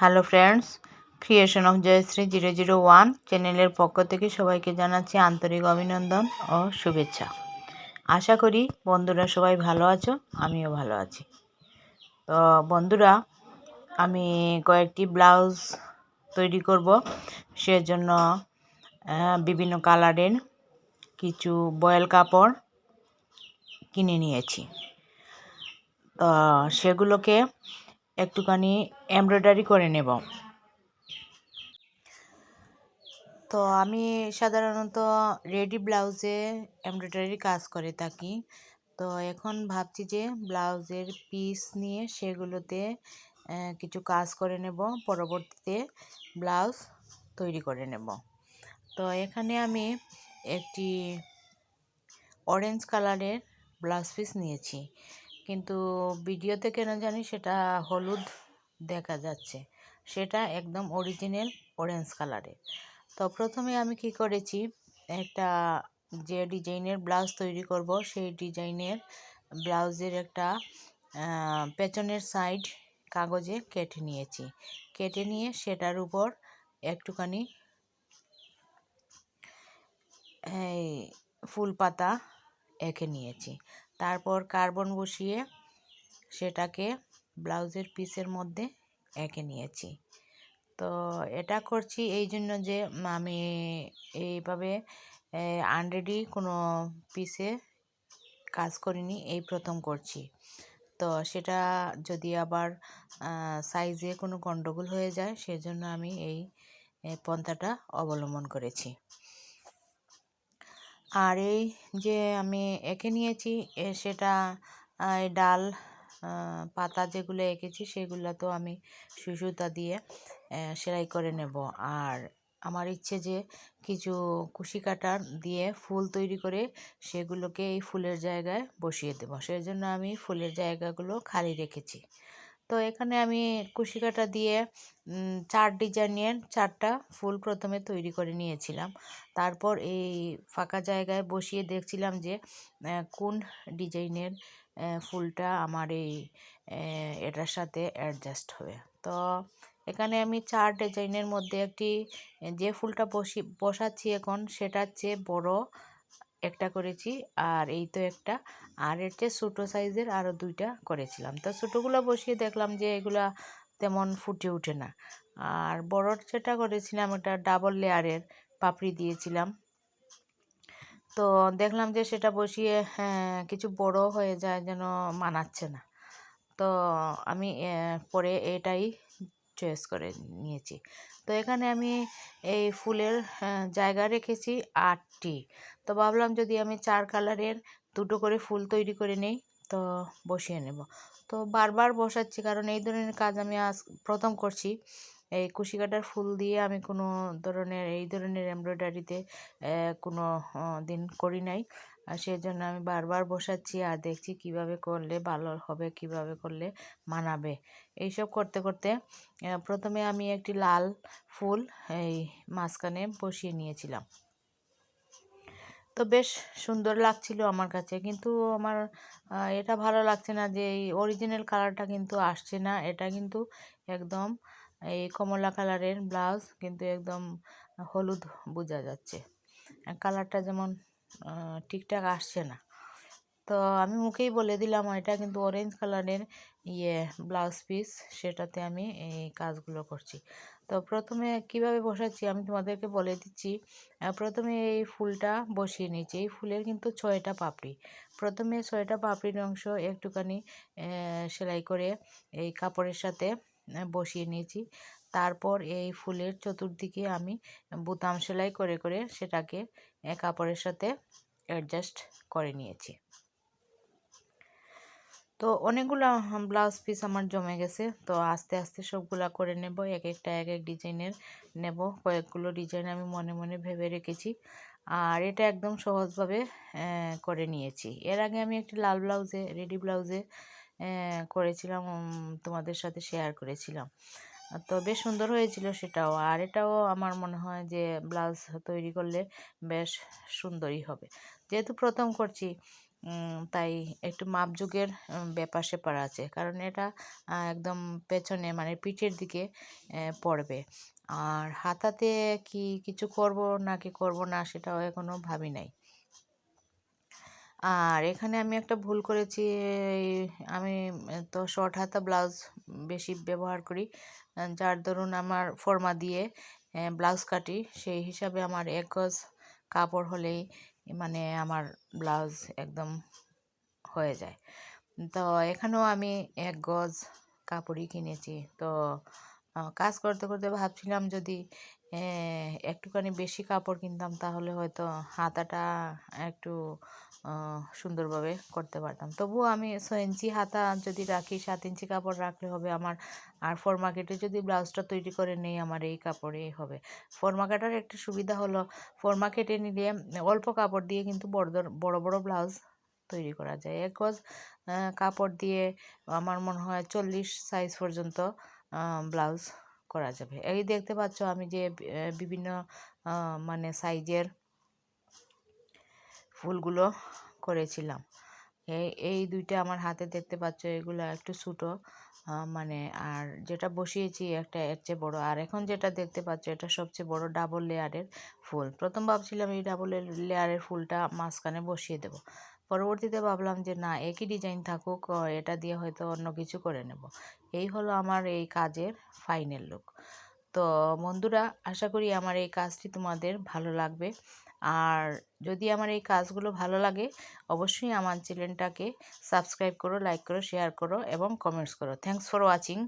Hello friends creation of Jayashree zero zero one চ্যানেলের পক্ষ থেকে সবাইকে জানাচ্ছি আন্তরিক অভিনন্দন ও শুভেচ্ছা। আশা করি বন্ধুরা সবাই ভালো আছো, আমিও ভালো আছি। তো বন্ধুরা, আমি কয়েকটি ব্লাউজ তৈরি করব, সেজন্য বিভিন্ন কালারের কিছু বয়েল কাপড় কিনে নিয়েছি। তো সেগুলোকে একটুখানি এমব্রয়ডারি করে নেব। তো আমি সাধারণত রেডি ব্লাউজে এমব্রয়ডারি কাজ করে থাকি। তো এখন ভাবছি যে ব্লাউজের পিস নিয়ে সেগুলোতে কিছু কাজ করে নেব। পরবর্তীতে ব্লাউজ তৈরি করে নেব। তো এখানে আমি একটি অরেঞ্জ কালারের ব্লাউজ পিস নিয়েছি। কিন্তু ভিডিওতে কেন জানি সেটা হলুদ দেখা যাচ্ছে। সেটা একদম অরিজিনাল অরেঞ্জ কালারের তো প্রথমে আমি কি করেছি, একটা যে ডিজাইনের ব্লাউজ তৈরি করব, সেই ডিজাইনের ব্লাউজের একটা পেছনের সাইড কাগজে কেটে নিয়েছি। কেটে নিয়ে সেটার উপর একটুখানি, এই, ফুল পাতা এঁকে নিয়েছি। তারপর কার্বন বসিয়ে সেটাকে ব্লাউজের পিসের মধ্যে এঁকে নিয়েছি। তো এটা করছি এই জন্য যে আমি এইভাবে আনরেডি কোনো পিসে কাজ করিনি, এই প্রথম করছি। তো সেটা যদি আবার সাইজে কোনো গণ্ডগোল হয়ে যায়, সেজন্য আমি এই পন্থাটা অবলম্বন করেছি। আর এই যে আমি এঁকে নিয়েছি সেটা ডাল পাতা যেগুলো এঁকেছি সেগুলো তো আমি সুসুতা দিয়ে সেলাই করে নেব। আর আমার ইচ্ছে যে কিছু কুশি কাটার দিয়ে ফুল তৈরি করে সেগুলোকে এই ফুলের জায়গায় বসিয়ে দেবো। সেই জন্য আমি ফুলের জায়গাগুলো খালি রেখেছি। তো এখানে আমি কুশি কাটা দিয়ে চার ডিজাইনের চারটা ফুল প্রথমে তৈরি করে নিয়েছিলাম। তারপর এই ফাঁকা জায়গায় বসিয়ে দেখছিলাম যে কোন ডিজাইনের ফুলটা আমার এই এটার সাথে অ্যাডজাস্ট হবে। তো এখানে আমি চার ডিজাইনের মধ্যে একটি, যে ফুলটা বসি, বসাচ্ছি এখন সেটার চেয়ে বড় একটা করেছি আর এই তো একটা। আর এর চেয়ে ছোটো সাইজের আরও দুইটা করেছিলাম। তো ছোটোগুলো বসিয়ে দেখলাম যে এগুলা তেমন ফুটে ওঠে না। আর বড়র যেটা করেছিলাম ওটা ডাবল লেয়ারের পাপড়ি দিয়েছিলাম। তো দেখলাম যে সেটা বসিয়ে হ্যাঁ, কিছু বড় হয়ে যায় যেন মানাচ্ছে না। তো আমি পরে এটাই চয়েস করে নিয়েছি। তো এখানে আমি এই ফুলের জায়গা রেখেছি আটটি। তো ভাবলাম যদি আমি চার কালারের দুটো করে ফুল তৈরি করে নেই, তো বসিয়ে নেব। তো বারবার বসাচ্ছি কারণ এই ধরনের কাজ আমি আজ প্রথম করছি। এই কুশি কাটার ফুল দিয়ে আমি কোনো ধরনের, এই ধরনের এমব্রয়ডারিতে কোনো দিন করি নাই। সেই জন্য আমি বারবার বসাচ্ছি আর দেখছি কীভাবে করলে ভালো হবে, কীভাবে করলে মানাবে। এইসব করতে করতে প্রথমে আমি একটি লাল ফুল এই মাঝখানে বসিয়ে নিয়েছিলাম। তো বেশ সুন্দর লাগছিল আমার কাছে। কিন্তু আমার এটা ভালো লাগছে না যে এই অরিজিনাল কালারটা কিন্তু আসছে না। এটা কিন্তু একদম এই কমলা কালারের ব্লাউজ কিন্তু একদম হলুদ বোঝা যাচ্ছে। কালারটা যেমন ঠিকঠাক আসছে না। তো আমি মুখেই বলে দিলাম, এটা কিন্তু অরেঞ্জ কালারের ইয়ে ব্লাউজ পিস সেটাতে আমি এই কাজগুলো করছি। তো প্রথমে কীভাবে বসাচ্ছি আমি তোমাদেরকে বলে দিচ্ছি। প্রথমে এই ফুলটা বসিয়ে নিয়েছি। এই ফুলের কিন্তু ছয়টা পাপড়ি। প্রথমে ছয়টা পাপড়ির অংশ একটুখানি সেলাই করে এই কাপড়ের সাথে বসিয়ে নিয়েছি। তারপর এই ফুলের চতুর্দিকে আমি বোতাম সেলাই করে করে সেটাকে কাপড়ের সাথে অ্যাডজাস্ট করে নিয়েছি। তো অনেকগুলো ব্লাউজ পিস আমার জমে গেছে। তো আস্তে আস্তে সবগুলা করে নেব, এক একটা, এক এক ডিজাইনের নেব। কয়েকগুলো ডিজাইন আমি মনে মনে ভেবে রেখেছি। আর এটা একদম সহজভাবে করে নিয়েছি। এর আগে আমি একটি লাল ব্লাউজে, রেডি ব্লাউজে করেছিলাম তোমাদের সাথে শেয়ার করেছিলাম। তো বেশ সুন্দর হয়েছিল সেটাও। আর এটাও আমার মনে হয় যে ব্লাউজ তৈরি করলে বেশ সুন্দরই হবে। যেহেতু প্রথম করছি তাই একটু মাপযোগের ব্যাপার সেপার আছে। কারণ এটা একদম পেছনে মানে পিঠের দিকে পড়বে। আর হাতাতে কি কিছু করব, নাকি করব না, সেটাও এখনও ভাবি নাই। আর এখানে আমি একটা ভুল করেছি আমি তো শর্ট হাতা ব্লাউজ বেশি ব্যবহার করি। যার দরুন আমার ফর্মা দিয়ে ব্লাউজ কাটি। সেই হিসাবে আমার এক গজ কাপড় হলেই মানে আমার ব্লাউজ একদম হয়ে যায়। তো এখানেও আমি এক গজ কাপড়ই কিনেছি। তো কাজ করতে করতে ভাবছিলাম যদি একটুখানি বেশি কাপড় কিনতাম তাহলে হয়তো হাতাটা একটু সুন্দরভাবে করতে পারতাম। তবুও আমি ছয় ইঞ্চি হাতা যদি রাখি, সাত ইঞ্চি কাপড় রাখলে হবে আমার, আর ফর্মা কেটে যদি ব্লাউজটা তৈরি করে নেই আমার এই কাপড়েই হবে। ফর্মা কাটার একটা সুবিধা হলো ফর্মা কেটে নিলে অল্প কাপড় দিয়ে কিন্তু বড় বড় বড় ব্লাউজ তৈরি করা যায়। এক গজ কাপড় দিয়ে আমার মনে হয় চল্লিশ সাইজ পর্যন্ত ব্লাউজ করা যাবে। এই দেখতে পাচ্ছ আমি যে বিভিন্ন মানে সাইজের ফুলগুলো করেছিলাম। এই এই দুইটা আমার হাতে দেখতে পাচ্ছ এগুলো একটু ছোটো মানে আর যেটা বসিয়েছি একটা এর চেয়ে বড়। আর এখন যেটা দেখতে পাচ্ছ এটা সবচেয়ে বড় ডাবল লেয়ারের ফুল। প্রথম ভাবছিলাম এই ডাবল লেয়ারের ফুলটা মাঝখানে বসিয়ে দেব। পরবর্তীতে ভাবলাম যে, না, একই ডিজাইন থাকুক এটা দিয়ে হয়তো অন্য কিছু করে নেব। এই হলো আমার এই কাজের ফাইনাল লুক তো, বন্ধুরা, আশা করি আমার এই কাজটি তোমাদের ভালো লাগবে। আর যদি আমার এই কাজগুলো ভালো লাগে, অবশ্যই আমার চ্যানেলটাকে সাবস্ক্রাইব করো লাইক করো শেয়ার করো এবং কমেন্টস করো। Thanks for watching